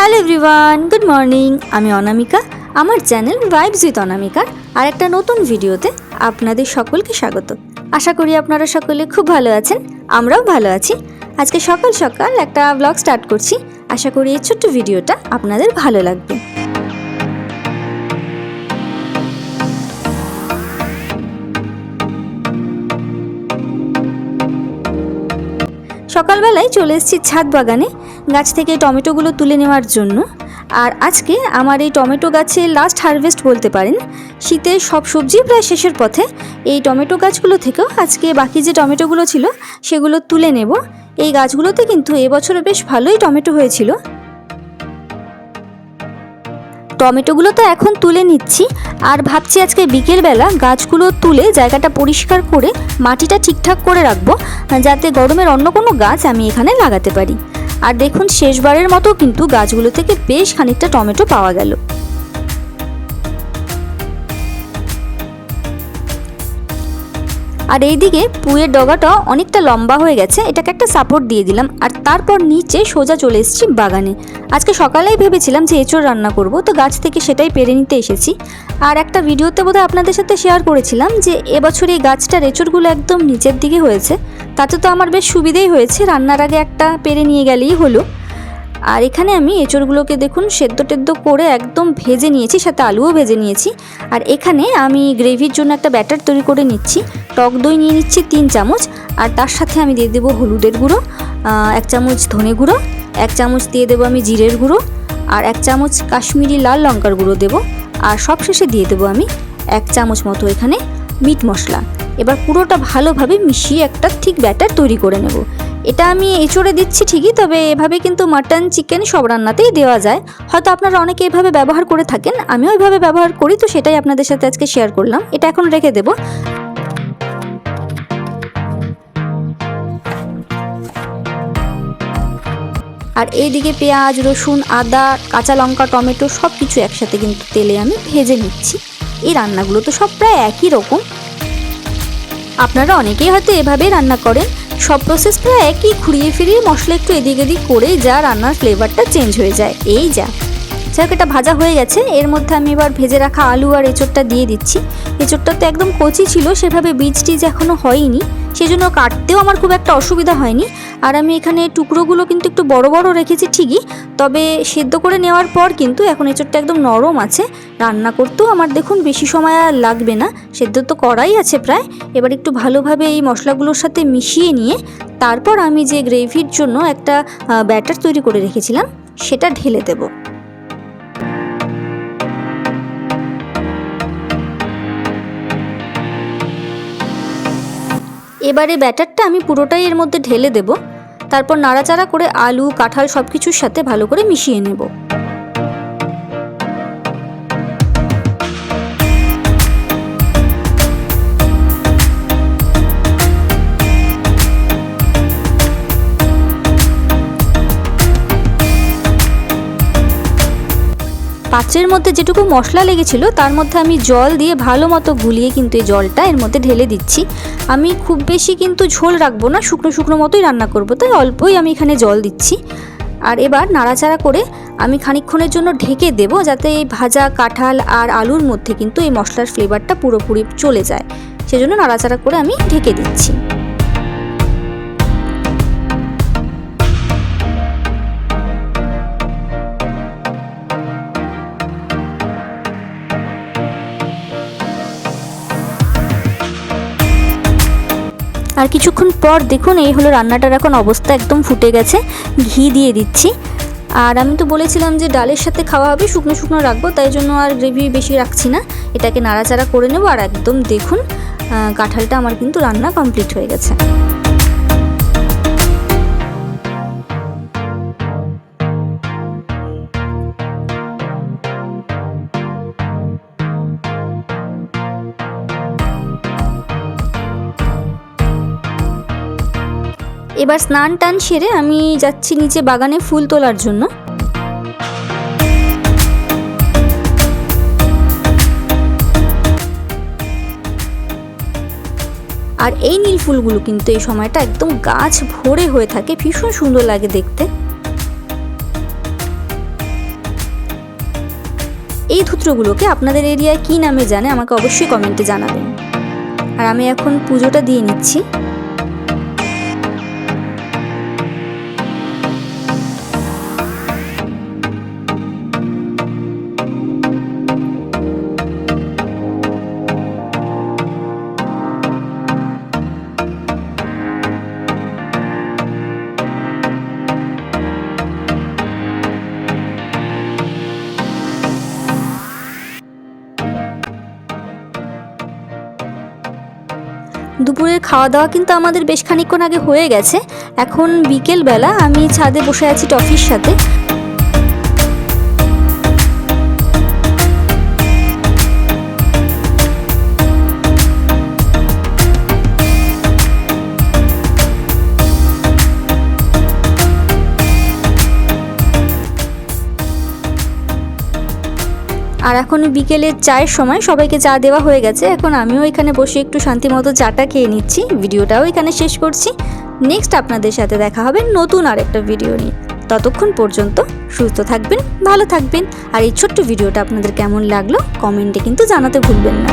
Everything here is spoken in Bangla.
Hello everyone, good morning. আমি অনামিকা, আমার চ্যানেল ভাইবস উইথ অনামিকা, আর একটা নতুন ভিডিওতে আপনাদের সকলকে স্বাগত। আশা করি আপনারা সকলে খুব ভালো আছেন, আমরাও ভালো আছি। আজকে সকাল সকাল একটা ব্লগ স্টার্ট করছি। আশা করি এই ছোট্ট ভিডিওটা আপনাদের ভালো লাগবে। সকালবেলায় চলে এসেছি ছাদ বাগানে গাছ থেকে টমেটোগুলো তুলে নেওয়ার জন্য। আর আজকে আমার এই টমেটো গাছে লাস্ট হারভেস্ট বলতে পারেন শীতের সব সবজি প্রায় শেষের পথে। এই টমেটো গাছগুলো থেকেও আজকে বাকি যে টমেটোগুলো ছিল, সেগুলো তুলে নেব। এই গাছগুলোতে কিন্তু এবছরে বেশ ভালোই টমেটো হয়েছিল। টমেটোগুলো তো এখন তুলে নিচ্ছি আর ভাবছি আজকে বিকেলবেলা গাছগুলো তুলে জায়গাটা পরিষ্কার করে মাটিটা ঠিকঠাক করে রাখব, যাতে গরমের অন্য কোনো গাছ আমি এখানে লাগাতে পারি। আর দেখুন, শেষবারের মতো কিন্তু গাছগুলো থেকে বেশ খানিকটা টমেটো পাওয়া গেল। আর এইদিকে পুয়ের ডগাটা অনেকটা লম্বা হয়ে গেছে, এটাকে একটা সাপোর্ট দিয়ে দিলাম। আর তারপর নিচে সোজা চলে এসেছি বাগানে। আজকে সকালেই ভেবেছিলাম যে এঁচড় রান্না করব, তো গাছ থেকে সেটাই পেরে নিতে এসেছি। আর একটা ভিডিওতে বোধহয় আপনাদের সাথে শেয়ার করেছিলাম যে এবছর এই গাছটার এঁচড়গুলো একদম নিচের দিকে হয়েছে, তাতে তো আমার বেশ সুবিধেই হয়েছে, রান্নার আগে একটা পেরে নিয়ে গেলেই হলো। আর এখানে আমি এঁচড়গুলোকে দেখুন সেদ্ধ টেদ্ধ করে একদম ভেজে নিয়েছি, সাথে আলুও ভেজে নিয়েছি। আর এখানে আমি গ্রেভির জন্য একটা ব্যাটার তৈরি করে নিচ্ছি। টক দই নিয়ে নিচ্ছি তিন চামচ, আর তার সাথে আমি দিয়ে দেবো হলুদের গুঁড়ো এক চামচ ধনে গুঁড়ো, এক চামচ দিয়ে দেবো আমি জিরের গুঁড়ো, আর এক চামচ কাশ্মীরি লাল লঙ্কার গুঁড়ো দেবো। আর সবশেষে দিয়ে দেবো আমি এক চামচ মতো এখানে মিট মশলা। এবার পুরোটা ভালোভাবে মিশিয়ে একটা ঠিক ব্যাটার তৈরি করে নেব। এটা আমি এঁচড়ে দিচ্ছি ঠিকই, তবে এভাবে কিন্তু মাটন চিকেন সব রান্নাতেই দেওয়া যায়। হয়তো আপনারা অনেকে এভাবে ব্যবহার করে থাকেন, আমিও এভাবে ব্যবহার করি, তো সেটাই আপনাদের সাথে আজকে শেয়ার করলাম। এটা এখন রেখে দেবো। আর এইদিকে পেঁয়াজ, রসুন, আদা, কাঁচা লঙ্কা, টমেটো সব কিছু একসাথে কিন্তু তেলে আমি ভেজে নিচ্ছি। এই রান্নাগুলো তো সব প্রায় একই রকম। আপনারা অনেকেই হয়তো এভাবে রান্না করেন। সব প্রসেসটা একই, ঘুরিয়ে ফিরিয়ে মশলা একটু এদিক এদিক করে যা রান্নার ফ্লেভারটা চেঞ্জ হয়ে যায়। এই যা। যাক এটা ভাজা হয়ে গেছে। এর মধ্যে আমি এবার ভেজে রাখা আলু আর এঁচোড়টা দিয়ে দিচ্ছি। এঁচোড়টা তো একদম কচি ছিল, সেভাবে বীজ টিজ এখনও হয়নি, সেজন্য কাটতেও আমার খুব একটা অসুবিধা হয়নি। আর আমি এখানে টুকরোগুলো কিন্তু একটু বড় বড় রেখেছি ঠিকই, তবে সেদ্ধ করে নেওয়ার পর কিন্তু এখন এঁচড়টা একদম নরম আছে। রান্না করতেও আমার দেখুন বেশি সময় আর লাগবে না, সেদ্ধ তো করাই আছে প্রায়। এবার একটু ভালোভাবে এই মশলাগুলোর সাথে মিশিয়ে নিয়ে তারপর আমি যে গ্রেভির জন্য একটা ব্যাটার তৈরি করে রেখেছিলাম, সেটা ঢেলে দেবো। এবারে ব্যাটারটা আমি পুরোটাই এর মধ্যে ঢেলে দেব। তারপর নাড়াচাড়া করে আলু, কাঁঠাল সব কিছুর সাথে ভালো করে মিশিয়ে নেব। পাত্রের মধ্যে যেটুকু মশলা লেগেছিল, তার মধ্যে আমি জল দিয়ে ভালো মতো গুলিয়ে কিন্তু এই জলটা এর মধ্যে ঢেলে দিচ্ছি। আমি খুব বেশি কিন্তু ঝোল রাখব না, শুকনো শুকনো মতোই রান্না করব, তাই অল্পই আমি এখানে জল দিচ্ছি। আর এবার নাড়াচাড়া করে আমি খানিকক্ষণের জন্য ঢেকে দেব, যাতে এই ভাজা কাঁঠাল আর আলুর মধ্যে কিন্তু এই মশলার ফ্লেভারটা পুরোপুরি চলে যায়। সেজন্য নাড়াচাড়া করে আমি ঢেকে দিচ্ছি। আর কিছুক্ষণ পর দেখুন, এই হলো রান্নাটার এখন অবস্থা, একদম ফুটে গেছে। ঘি দিয়ে দিচ্ছি। আর আমি তো বলেছিলাম যে ডালের সাথে খাওয়া হবে, শুকনো শুকনো রাখব, তাই জন্য আর গ্রেভি বেশি রাখছি না। এটাকে নাড়াচাড়া করে নেব, আর একদম দেখুন কাঁঠালটা আমার কিন্তু রান্না কমপ্লিট হয়ে গেছে। এবার স্নান টান সেরে আমি যাচ্ছি নিচে বাগানে ফুল তোলার জন্য। আর এই নীল ফুলগুলো কিন্তু এই সময়টা একদম গাছ ভরে হয়ে থাকে, ভীষণ সুন্দর লাগে দেখতে। এই ধুত্রগুলোকে আপনাদের এরিয়ায় কী নামে জানে আমাকে অবশ্যই কমেন্টে জানাবেন। আর আমি এখন পুজোটা দিয়ে নিচ্ছি। দুপুরের খাওয়া দাওয়া কিন্তু আমাদের বেশ খানিকক্ষণ আগে হয়ে গেছে। এখন বিকেলবেলা আমি ছাদে বসে আছি টফির সাথে। আর এখন বিকেলের চায়ের সময় সবাইকে চা দেওয়া হয়ে গেছে। এখন আমিও এখানে বসে একটু শান্তি মতো চাটা খেয়ে নিচ্ছি। ভিডিওটাও এখানে শেষ করছি। নেক্সট আপনাদের সাথে দেখা হবে নতুন আর একটা ভিডিও নিয়ে। ততক্ষণ পর্যন্ত সুস্থ থাকবেন, ভালো থাকবেন। আর এই ছোট্ট ভিডিওটা আপনাদের কেমন লাগল কমেন্টে কিন্তু জানাতে ভুলবেন না।